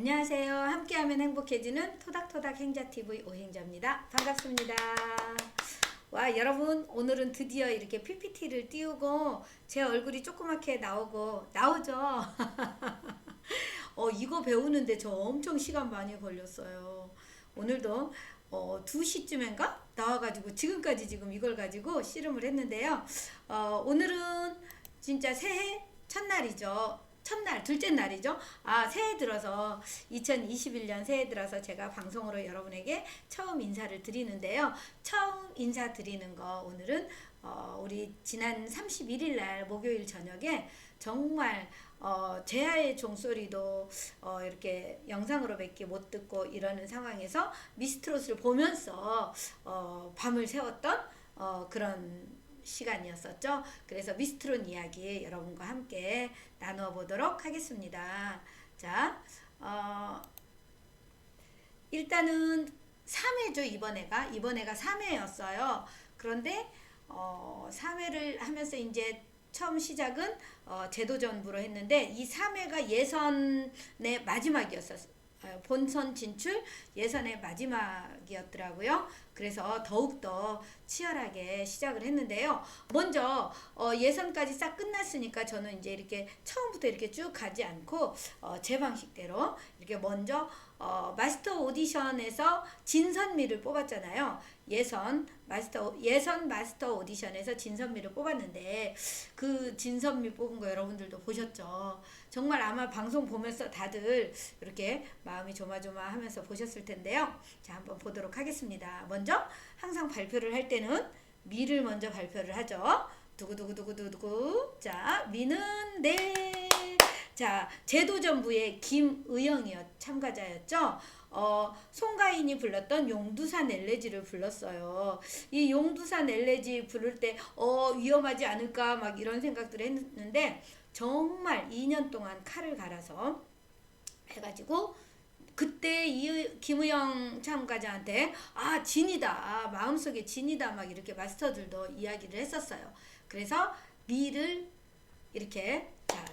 안녕하세요. 함께하면 행복해지는 토닥토닥 행자TV 오행자입니다. 반갑습니다. 와, 여러분, 오늘은 드디어 이렇게 PPT를 띄우고 제 얼굴이 조그맣게 나오고, 나오죠? 어, 이거 배우는데 저 엄청 시간 많이 걸렸어요. 오늘도 어, 2시쯤인가? 나와가지고 지금까지 지금 이걸 가지고 씨름을 했는데요. 어, 오늘은 진짜 새해 첫날이죠. 첫날, 둘째 날이죠. 아, 새해 들어서 2021년 새해 들어서 제가 방송으로 여러분에게 처음 인사를 드리는데요. 처음 인사 드리는 거 오늘은 어, 우리 지난 31일 날 목요일 저녁에 정말 어, 제아의 종소리도 어, 이렇게 영상으로 밖에 못 듣고 이러는 상황에서 미스트롯을 보면서 어, 밤을 새웠던 어, 그런 시간이었었죠. 그래서 미스트롯 이야기 여러분과 함께 나누어 보도록 하겠습니다. 자, 어, 일단은 3회죠, 이번에가. 이번에가 3회였어요. 그런데, 어, 3회를 하면서 이제 처음 시작은 어, 제도전부로 했는데 이 3회가 예선의 마지막이었었어요. 어, 본선 진출 예선의 마지막이었더라고요. 그래서 더욱더 치열하게 시작을 했는데요. 먼저 어, 예선까지 싹 끝났으니까 저는 이제 이렇게 처음부터 이렇게 쭉 가지 않고 어, 제 방식대로 이렇게 먼저 어, 마스터 오디션에서 진선미를 뽑았잖아요. 예선 마스터 예선 마스터 오디션에서 진선미를 뽑았는데 그 진선미 뽑은 거 여러분들도 보셨죠? 정말 아마 방송 보면서 다들 이렇게 마음이 조마조마하면서 보셨을 텐데요. 자 한번 보도록 하겠습니다. 먼저 항상 발표를 할 때는 미를 먼저 발표를 하죠. 두구두구두구두구 자 미는 네. 자 제도전부의 김의영이었 참가자였죠. 어, 송가인이 불렀던 용두산 엘레지를 불렀어요. 이 용두산 엘레지 부를 때, 어, 위험하지 않을까, 막 이런 생각들을 했는데, 정말 2년 동안 칼을 갈아서 해가지고, 그때 이 김우영 참가자한테 아 진이다 아, 마음속에 진이다 막 이렇게 마스터들도 이야기를 했었어요. 그래서 미를 이렇게 자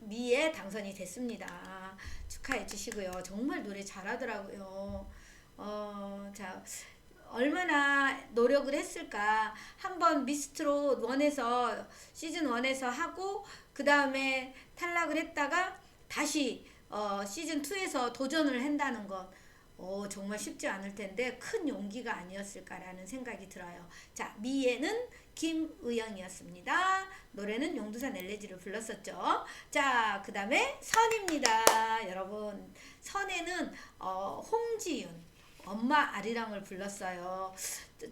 미에 당선이 됐습니다. 축하해 주시고요. 정말 노래 잘하더라고요. 어, 자, 얼마나 노력을 했을까. 한번 미스트롯 1에서, 시즌 1에서 하고, 그 다음에 탈락을 했다가, 다시, 어, 시즌 2에서 도전을 한다는 것. 어, 정말 쉽지 않을 텐데, 큰 용기가 아니었을까라는 생각이 들어요. 자, 미에는 김의영이었습니다. 노래는 용두산 엘레지를 불렀었죠. 자, 그 다음에 선입니다. 여러분, 선에는 어, 홍지윤. 엄마 아리랑을 불렀어요.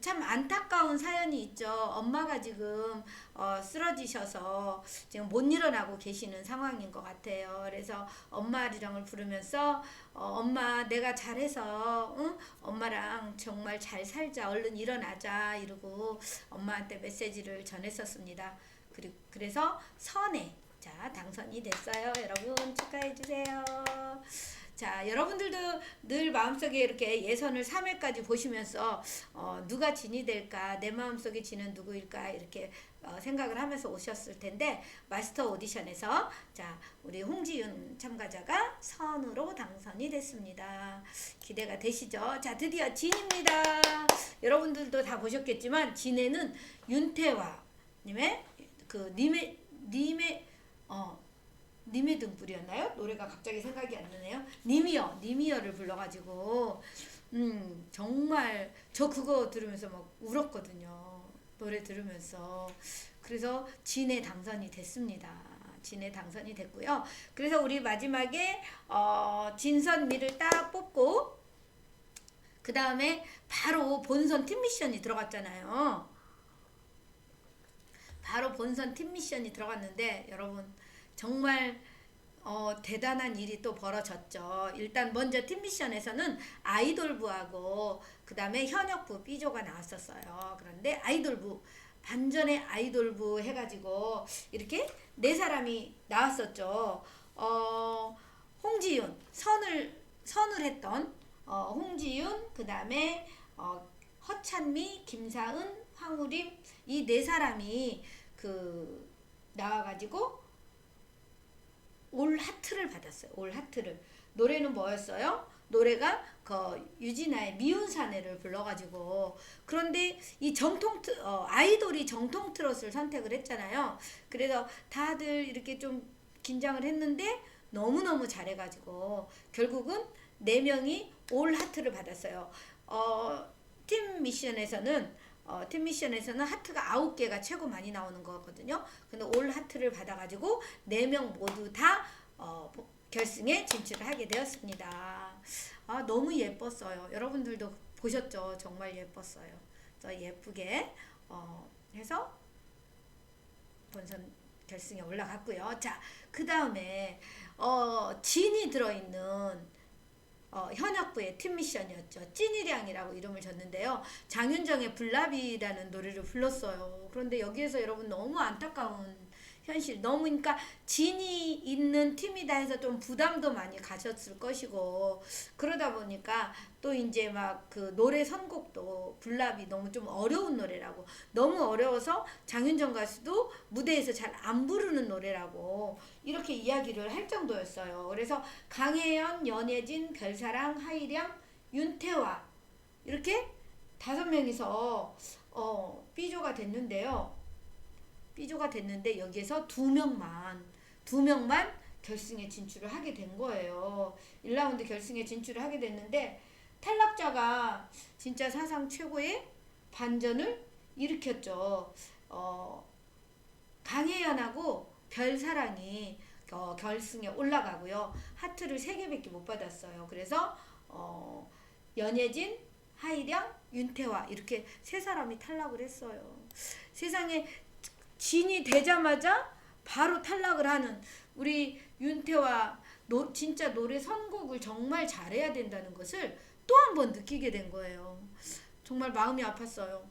참 안타까운 사연이 있죠. 엄마가 지금 어, 쓰러지셔서 지금 못 일어나고 계시는 상황인 것 같아요. 그래서 엄마 아리랑을 부르면서 어, 엄마 내가 잘해서 응? 엄마랑 정말 잘 살자 얼른 일어나자 이러고 엄마한테 메시지를 전했었습니다. 그리고 그래서 선에 자 당선이 됐어요. 여러분 축하해 주세요. 자, 여러분들도 늘 마음속에 이렇게 예선을 3회까지 보시면서 어, 누가 진이 될까, 내 마음속에 진은 누구일까 이렇게 어, 생각을 하면서 오셨을 텐데 마스터 오디션에서 자, 우리 홍지윤 참가자가 선으로 당선이 됐습니다. 기대가 되시죠? 자, 드디어 진입니다. 여러분들도 다 보셨겠지만 진에는 윤태화 님의 그 님의 님의 어 님의 등불이었나요? 노래가 갑자기 생각이 안 나네요. 님이여, 님이여를 불러가지고 음 정말 저 그거 들으면서 막 울었거든요. 노래 들으면서 그래서 진에 당선이 됐습니다. 진에 당선이 됐고요. 그래서 우리 마지막에 어, 진선미를 딱 뽑고 그 다음에 바로 본선 팀 미션이 들어갔잖아요. 바로 본선 팀 미션이 들어갔는데 여러분 정말 어, 대단한 일이 또 벌어졌죠. 일단 먼저 팀 미션에서는 아이돌부하고 그 다음에 현역부 B조가 나왔었어요. 그런데 아이돌부 반전의 아이돌부 해가지고 이렇게 네 사람이 나왔었죠. 어, 홍지윤 선을 선을 했던 어, 홍지윤 그 다음에 어, 허찬미, 김사은, 황우림 이 네 사람이 그 나와가지고 올 하트를 받았어요. 올 하트를. 노래는 뭐였어요? 노래가 그 유진아의 미운 사내를 불러가지고 그런데 이 정통 트, 어, 아이돌이 정통 트롯을 선택을 했잖아요. 그래서 다들 이렇게 좀 긴장을 했는데 너무 너무 잘해가지고 결국은 네 명이 올 하트를 받았어요. 어, 팀 미션에서는 어, 팀 미션에서는 하트가 아홉 개가 최고 많이 나오는 거거든요. 근데 올 하트를 받아가지고 네명 모두 다 어, 결승에 진출을 하게 되었습니다. 아 너무 예뻤어요. 여러분들도 보셨죠? 정말 예뻤어요. 저 예쁘게 어, 해서 본선 결승에 올라갔고요. 자, 그 다음에 어, 진이 들어있는 어, 현역부의 팀 미션이었죠. 찐이량이라고 이름을 줬는데요. 장윤정의 블라비라는 노래를 불렀어요. 그런데 여기에서 여러분 너무 안타까운 현실. 너무 그러니까 진이 있는 팀이다 해서 좀 부담도 많이 가셨을 것이고 그러다 보니까 또 이제 막 그 노래 선곡도 블라비 너무 좀 어려운 노래라고 너무 어려워서 장윤정 가수도 무대에서 잘 안 부르는 노래라고 이렇게 이야기를 할 정도였어요. 그래서 강혜연, 연예진, 별사랑, 하이량, 윤태화 이렇게 다섯 명이서 어, B조가 됐는데요. B조가 됐는데 여기에서 두 명만 두 명만 결승에 진출을 하게 된 거예요. 1라운드 결승에 진출을 하게 됐는데 탈락자가 진짜 사상 최고의 반전을 일으켰죠. 어, 강혜연하고 별사랑이 어, 결승에 올라가고요. 하트를 3개밖에 못 받았어요. 그래서 어, 연예진, 하이령, 윤태화 이렇게 세 사람이 탈락을 했어요. 세상에 진이 되자마자 바로 탈락을 하는 우리 윤태화 노, 진짜 노래 선곡을 정말 잘해야 된다는 것을 또 한 번 느끼게 된 거예요. 정말 마음이 아팠어요.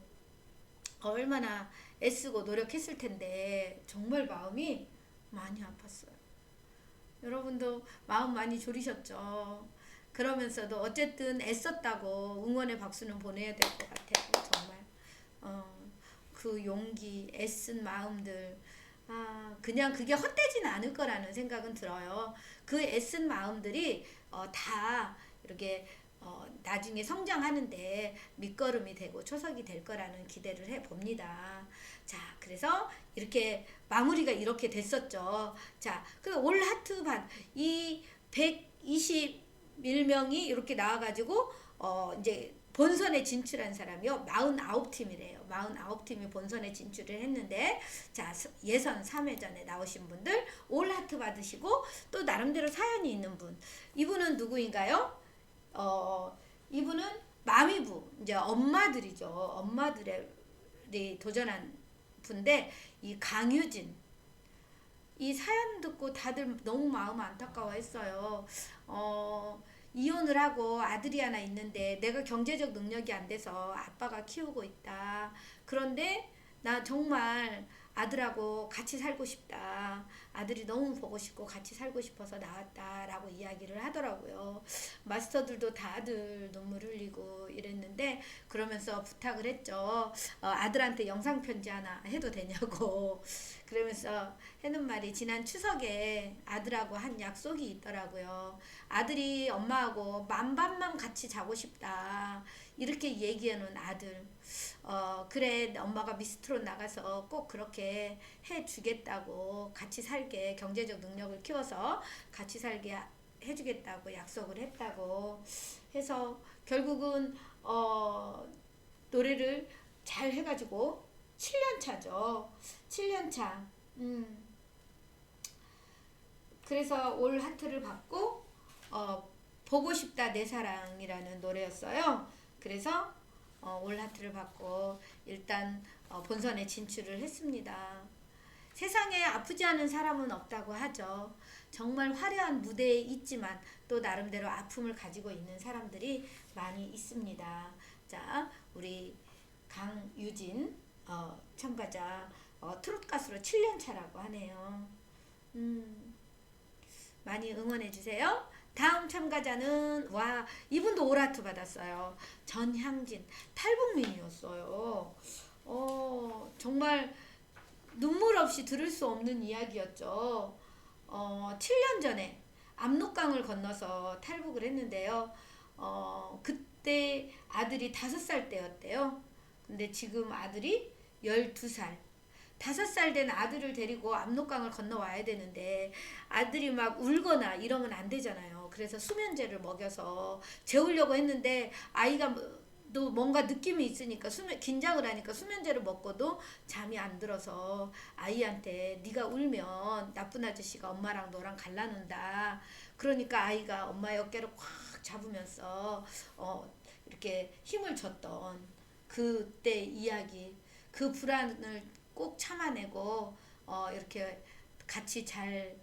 얼마나 애쓰고 노력했을 텐데 정말 마음이 많이 아팠어요. 여러분도 마음 많이 졸이셨죠. 그러면서도 어쨌든 애썼다고 응원의 박수는 보내야 될 것 같아요. 정말 어, 그 용기, 애쓴 마음들 아, 그냥 그게 헛되지는 않을 거라는 생각은 들어요. 그 애쓴 마음들이 어, 다 이렇게 어, 나중에 성장하는데 밑거름이 되고 초석이 될 거라는 기대를 해 봅니다. 자, 그래서 이렇게 마무리가 이렇게 됐었죠. 자, 그올 하트 반 이 121명이 이렇게 나와가지고 어 이제 본선에 진출한 사람이요. 49팀이래요. 49팀이 본선에 진출을 했는데 자, 예선 3회전에 나오신 분들 올 하트 받으시고 또 나름대로 사연이 있는 분. 이분은 누구인가요? 어, 이분은 마미부. 이제 엄마들이죠. 엄마들이 도전한 분데 이 강유진 이 사연 듣고 다들 너무 마음 안타까워 했어요. 어, 이혼을 하고 아들이 하나 있는데 내가 경제적 능력이 안 돼서 아빠가 키우고 있다. 그런데 나 정말 아들하고 같이 살고 싶다. 아들이 너무 보고 싶고 같이 살고 싶어서 나왔다라고 이야기를 하더라고요. 마스터들도 다들 눈물 흘리고 이랬는데 그러면서 부탁을 했죠. 어, 아들한테 영상 편지 하나 해도 되냐고. 그러면서 해는 말이 지난 추석에 아들하고 한 약속이 있더라고요. 아들이 엄마하고 만밤만 같이 자고 싶다. 이렇게 얘기하는 아들. 어, 그래, 엄마가 미스트롯 나가서 꼭 그렇게 해 주겠다고 같이 살게 경제적 능력을 키워서 같이 살게 해주겠다고 약속을 했다고 해서 결국은 어, 노래를 잘 해가지고 7년 차죠. 7년 차. 음. 그래서 올 하트를 받고 어, 보고 싶다 내 사랑이라는 노래였어요. 그래서 어, 올 하트를 받고 일단 어, 본선에 진출을 했습니다. 세상에 아프지 않은 사람은 없다고 하죠. 정말 화려한 무대에 있지만 또 나름대로 아픔을 가지고 있는 사람들이 많이 있습니다. 자, 우리 강유진 어, 참가자 어, 트롯 가수로 7년 차라고 하네요. 음, 많이 응원해 주세요. 다음 참가자는 와 이분도 오라트 받았어요. 전향진 탈북민이었어요. 어 정말 눈물 없이 들을 수 없는 이야기였죠. 어, 7년 전에 압록강을 건너서 탈북을 했는데요. 어, 그때 아들이 5살 때였대요. 근데 지금 아들이 12살. 다섯 살 된 아들을 데리고 압록강을 건너와야 되는데 아들이 막 울거나 이러면 안 되잖아요. 그래서 수면제를 먹여서 재우려고 했는데 아이가 뭐- 또 뭔가 느낌이 있으니까 수면 긴장을 하니까 수면제를 먹고도 잠이 안 들어서 아이한테 네가 울면 나쁜 아저씨가 엄마랑 너랑 갈라놓는다. 그러니까 아이가 엄마의 어깨를 꽉 잡으면서 어 이렇게 힘을 줬던 그때 이야기 그 불안을 꼭 참아내고 어 이렇게 같이 잘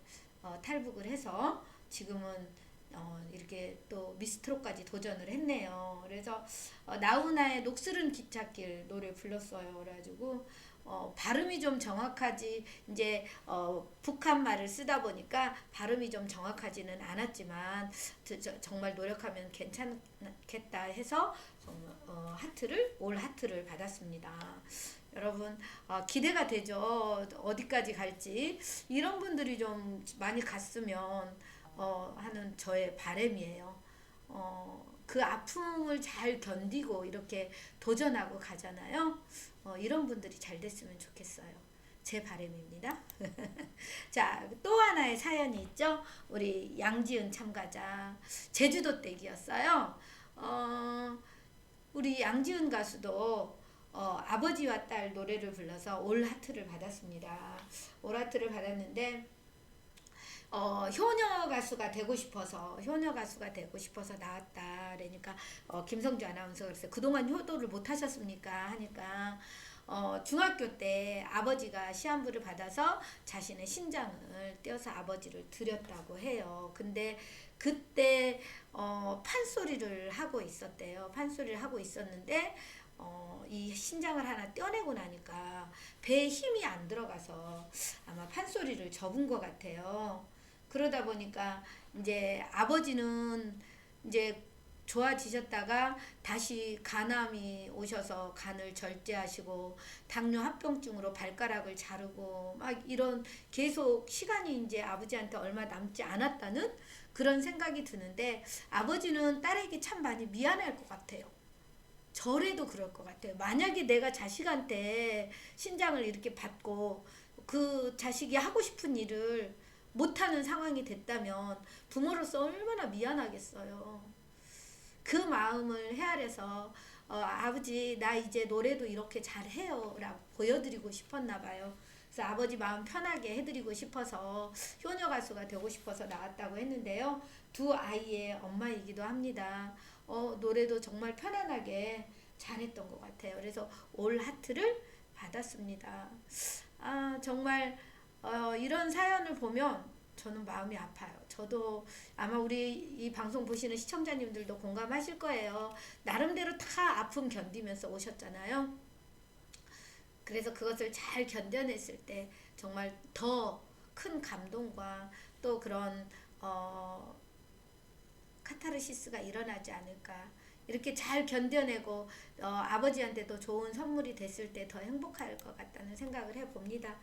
어, 탈북을 해서 지금은 어, 이렇게 또 미스트롯까지 도전을 했네요. 그래서 어, 나훈아의 녹슬은 기찻길 노래 불렀어요. 그래가지고 어, 발음이 좀 정확하지 이제 어, 북한 말을 쓰다 보니까 발음이 좀 정확하지는 않았지만 저- 저- 정말 노력하면 괜찮겠다 해서 정말, 어, 하트를 올 하트를 받았습니다. 여러분 어, 기대가 되죠. 어디까지 갈지 이런 분들이 좀 많이 갔으면 어, 하는 저의 바람이에요. 어, 그 아픔을 잘 견디고 이렇게 도전하고 가잖아요. 어, 이런 분들이 잘 됐으면 좋겠어요. 제 바람입니다. 자, 또 하나의 사연이 있죠. 우리 양지은 참가자 제주도 댁이었어요. 어, 우리 양지은 가수도 어, 아버지와 딸 노래를 불러서 올 하트를 받았습니다. 올 하트를 받았는데 어, 효녀 가수가 되고 싶어서 효녀 가수가 되고 싶어서 나왔다. 그러니까 어, 김성주 아나운서가 그랬어요. 그동안 효도를 못 하셨습니까? 하니까 어, 중학교 때 아버지가 시한부를 받아서 자신의 신장을 떼어서 아버지를 드렸다고 해요. 근데 그때 어, 판소리를 하고 있었대요. 판소리를 하고 있었는데 어, 이 신장을 하나 떼어내고 나니까 배에 힘이 안 들어가서 아마 판소리를 접은 것 같아요. 그러다 보니까 이제 아버지는 이제 좋아지셨다가 다시 간암이 오셔서 간을 절제하시고 당뇨 합병증으로 발가락을 자르고 막 이런 계속 시간이 이제 아버지한테 얼마 남지 않았다는 그런 생각이 드는데 아버지는 딸에게 참 많이 미안할 것 같아요. 저래도 그럴 것 같아요. 만약에 내가 자식한테 신장을 이렇게 받고 그 자식이 하고 싶은 일을 못하는 상황이 됐다면 부모로서 얼마나 미안하겠어요. 그 마음을 헤아려서 어, 아버지 나 이제 노래도 이렇게 잘해요 라고 보여드리고 싶었나 봐요. 그래서 아버지 마음 편하게 해드리고 싶어서 효녀 가수가 되고 싶어서 나왔다고 했는데요. 두 아이의 엄마이기도 합니다. 어, 노래도 정말 편안하게 잘했던 것 같아요. 그래서 올 하트를 받았습니다. 아 정말 어, 이런 사연을 보면 저는 마음이 아파요. 저도 아마 우리 이 방송 보시는 시청자님들도 공감하실 거예요. 나름대로 다 아픔 견디면서 오셨잖아요. 그래서 그것을 잘 견뎌냈을 때 정말 더 큰 감동과 또 그런 어, 카타르시스가 일어나지 않을까. 이렇게 잘 견뎌내고 어, 아버지한테도 좋은 선물이 됐을 때 더 행복할 것 같다는 생각을 해봅니다.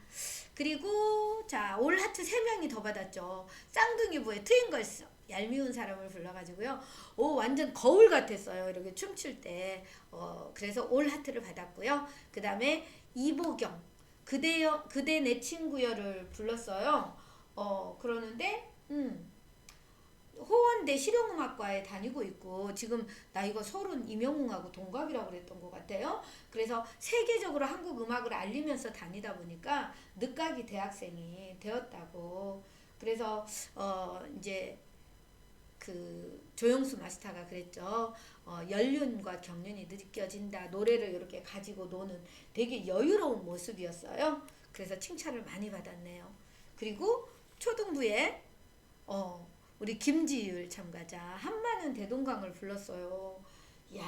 그리고 자 올 하트 3명이 더 받았죠. 쌍둥이 부의 트윈걸스 얄미운 사람을 불러가지고요. 오 완전 거울 같았어요. 이렇게 춤출 때. 어, 그래서 올 하트를 받았고요. 그 다음에 이보경 그대여 그대 내 친구여를 불렀어요. 어 그러는데 음. 호원대 실용음악과에 다니고 있고 지금 나이가 서른 이명웅하고 동갑이라고 그랬던 것 같아요. 그래서 세계적으로 한국 음악을 알리면서 다니다 보니까 늦가기 대학생이 되었다고. 그래서 어 이제 그 조영수 마스터가 그랬죠. 어, 연륜과 경륜이 느껴진다. 노래를 이렇게 가지고 노는 되게 여유로운 모습이었어요. 그래서 칭찬을 많이 받았네요. 그리고 초등부에 어, 우리 김지율 참가자 한마는 대동강을 불렀어요. 야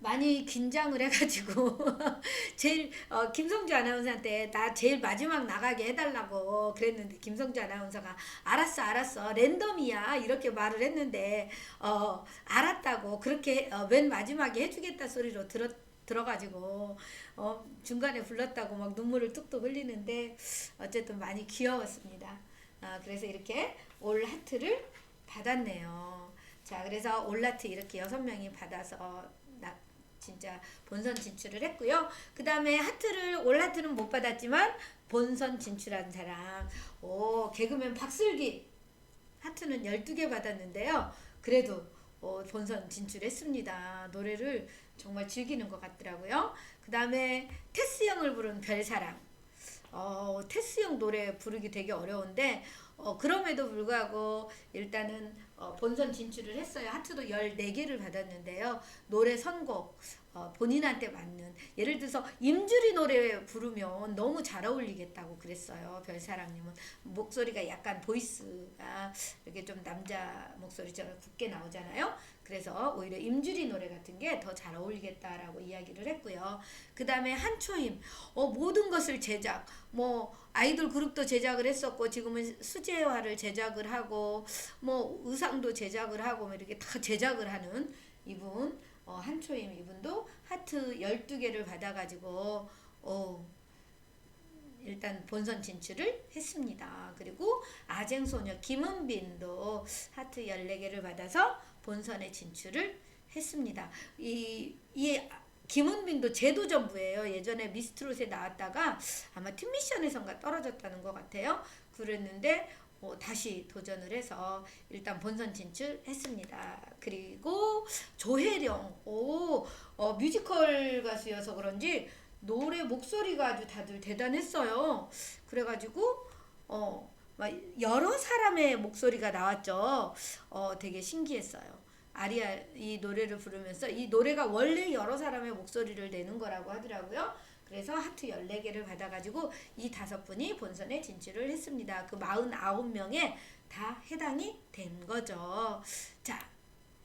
많이 긴장을 해가지고 제일 어, 김성주 아나운서한테 나 제일 마지막 나가게 해달라고 그랬는데 김성주 아나운서가 알았어 알았어 랜덤이야 이렇게 말을 했는데 어, 알았다고 그렇게 어, 맨 마지막에 해주겠다 소리로 들었 들어가지고 어, 중간에 불렀다고 막 눈물을 뚝뚝 흘리는데 어쨌든 많이 귀여웠습니다. 아, 그래서 이렇게 올 하트를 받았네요. 자, 그래서 올 하트 이렇게 여섯 명이 받아서 나 진짜 본선 진출을 했고요. 그 다음에 하트를 올 하트는 못 받았지만 본선 진출한 사람, 오 개그맨 박슬기 하트는 12개 받았는데요. 그래도 어, 본선 진출했습니다. 노래를 정말 즐기는 것 같더라고요. 그 다음에 테스 형을 부른 별사랑. 어, 테스 형 노래 부르기 되게 어려운데, 어, 그럼에도 불구하고 일단은 어, 본선 진출을 했어요. 하트도 14개를 받았는데요. 노래 선곡, 어, 본인한테 맞는. 예를 들어서 임주리 노래 부르면 너무 잘 어울리겠다고 그랬어요. 별사랑님은. 목소리가 약간 보이스가 이렇게 좀 남자 목소리처럼 굵게 나오잖아요. 그래서 오히려 임주리 노래 같은 게 더 잘 어울리겠다라고 이야기를 했고요. 그 다음에 한초임, 어, 모든 것을 제작, 뭐, 아이돌 그룹도 제작을 했었고, 지금은 수제화를 제작을 하고, 뭐, 의상도 제작을 하고, 뭐 이렇게 다 제작을 하는 이분, 어, 한초임 이분도 하트 12개를 받아가지고, 어, 일단 본선 진출을 했습니다. 그리고 아쟁소녀 김은빈도 하트 14개를 받아서 본선에 진출을 했습니다. 이, 이 김은빈도 제도 전부예요. 예전에 미스트롯에 나왔다가 아마 팀미션에선가 떨어졌다는 것 같아요. 그랬는데 어, 다시 도전을 해서 일단 본선 진출했습니다. 그리고 조혜령, 오, 어, 뮤지컬 가수여서 그런지 노래 목소리가 아주 다들 대단했어요. 그래가지고 어, 막 여러 사람의 목소리가 나왔죠. 어, 되게 신기했어요. 아리아 이 노래를 부르면서 이 노래가 원래 여러 사람의 목소리를 내는 거라고 하더라고요. 그래서 하트 14개를 받아가지고 이 다섯 분이 본선에 진출을 했습니다. 그 49명에 다 해당이 된 거죠. 자,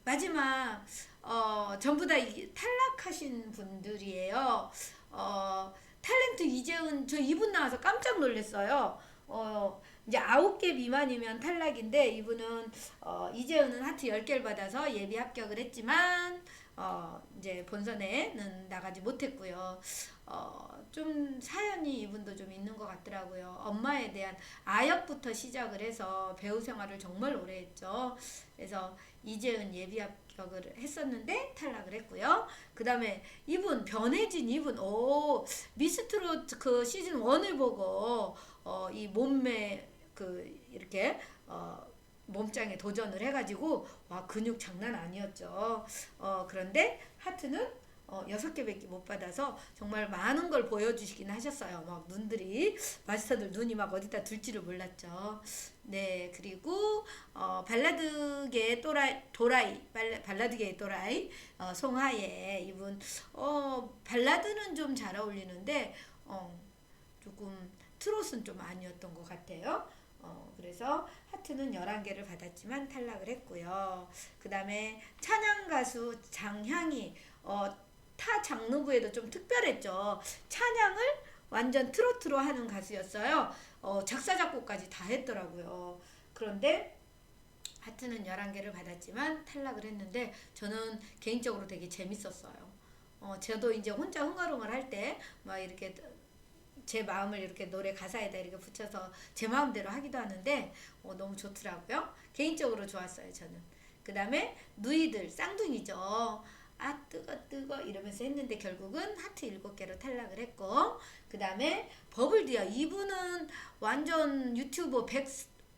마지막, 어, 전부 다 이- 탈락하신 분들이에요. 어, 탤런트 이재은, 저 이분 나와서 깜짝 놀랐어요. 어, 이제 아홉 개 미만이면 탈락인데 이분은 어, 이재은은 하트 10개를 받아서 예비 합격을 했지만 어, 이제 본선에는 나가지 못했고요. 어, 좀 사연이 이분도 좀 있는 것 같더라고요. 엄마에 대한 아역부터 시작을 해서 배우 생활을 정말 오래 했죠. 그래서 이재은 예비 합격을 했었는데 탈락을 했고요. 그 다음에 이분 변혜진 이분 오 미스트롯 그 시즌 1을 보고 어, 이 몸매 그 이렇게 어, 몸짱에 도전을 해가지고 와 근육 장난 아니었죠. 어, 그런데 하트는 어, 개밖에 못 받아서 정말 많은 걸 보여주시긴 하셨어요. 막 눈들이 마스터들 눈이 막 어디다 둘지를 몰랐죠. 네 그리고 어, 발라드계 또라이 도라이 발라, 발라드계의 또라이 어, 송하예 이분 어, 발라드는 좀 잘 어울리는데 어, 조금 트롯은 좀 아니었던 것 같아요. 어, 그래서 하트는 11개를 받았지만 탈락을 했고요. 그 다음에 찬양 가수 장향이 어, 타 장르부에도 좀 특별했죠. 찬양을 완전 트로트로 하는 가수였어요. 어, 작사, 작곡까지 다 했더라고요. 그런데 하트는 11개를 받았지만 탈락을 했는데 저는 개인적으로 되게 재밌었어요. 어, 저도 이제 혼자 흥얼흥얼 할 때 막 이렇게 제 마음을 이렇게 노래 가사에다 이렇게 붙여서 제 마음대로 하기도 하는데 어, 너무 좋더라고요. 개인적으로 좋았어요, 저는. 그 다음에 누이들, 쌍둥이죠. 아, 뜨거, 뜨거 이러면서 했는데 결국은 하트 일곱 개로 탈락을 했고, 그 다음에 버블디어. 이분은 완전 유튜버 100,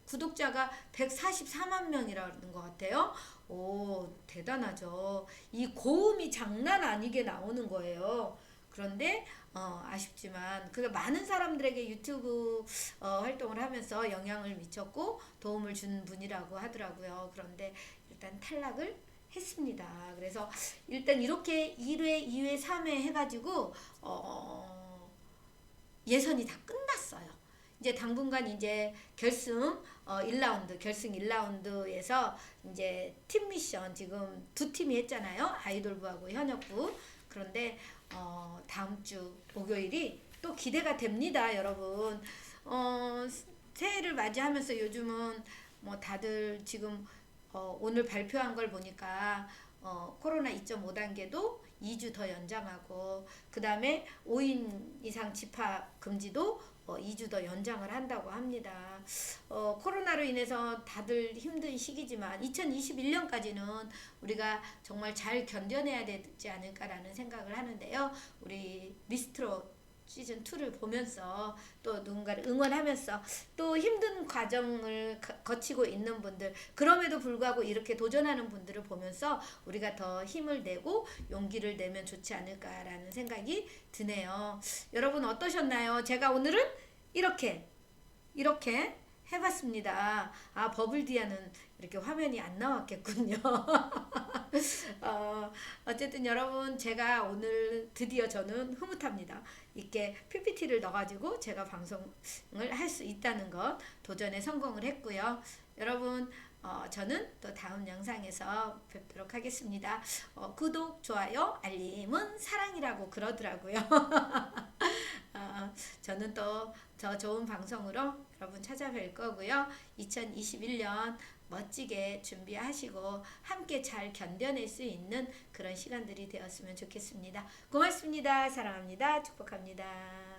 구독자가 144만 명이라는 것 같아요. 오, 대단하죠. 이 고음이 장난 아니게 나오는 거예요. 그런데 어, 아쉽지만 그 많은 사람들에게 유튜브 어, 활동을 하면서 영향을 미쳤고 도움을 준 분이라고 하더라고요. 그런데 일단 탈락을 했습니다. 그래서 일단 이렇게 1회, 2회, 3회 해가지고 어, 예선이 다 끝났어요. 이제 당분간 이제 결승 어 1라운드 결승 1라운드에서 이제 팀 미션 지금 두 팀이 했잖아요. 아이돌부하고 현역부. 그런데 어 다음 주 목요일이 또 기대가 됩니다, 여러분. 어 새해를 맞이하면서 요즘은 뭐 다들 지금 어 오늘 발표한 걸 보니까 어 코로나 2.5 단계도 2주 더 연장하고 그 다음에 5인 이상 집합 금지도 어, 2주 더 연장을 한다고 합니다. 어, 코로나로 인해서 다들 힘든 시기지만 2021년까지는 우리가 정말 잘 견뎌내야 되지 않을까라는 생각을 하는데요. 우리 미스트로 시즌 2를 보면서 또 누군가를 응원하면서 또 힘든 과정을 거- 거치고 있는 분들 그럼에도 불구하고 이렇게 도전하는 분들을 보면서 우리가 더 힘을 내고 용기를 내면 좋지 않을까라는 생각이 드네요. 여러분 어떠셨나요? 제가 오늘은 이렇게 이렇게 해봤습니다. 아 버블디아는 이렇게 화면이 안 나왔겠군요. 어, 어쨌든 여러분 제가 오늘 드디어 저는 흐뭇합니다. 이렇게 PPT를 넣어가지고 제가 방송을 할 수 있다는 것 도전에 성공을 했고요. 여러분 어, 저는 또 다음 영상에서 뵙도록 하겠습니다. 어, 구독, 좋아요, 알림은 사랑이라고 그러더라고요. 어, 저는 또더 좋은 방송으로 여러분 찾아뵐 거고요. 2021년 멋지게 준비하시고 함께 잘 견뎌낼 수 있는 그런 시간들이 되었으면 좋겠습니다. 고맙습니다. 사랑합니다. 축복합니다.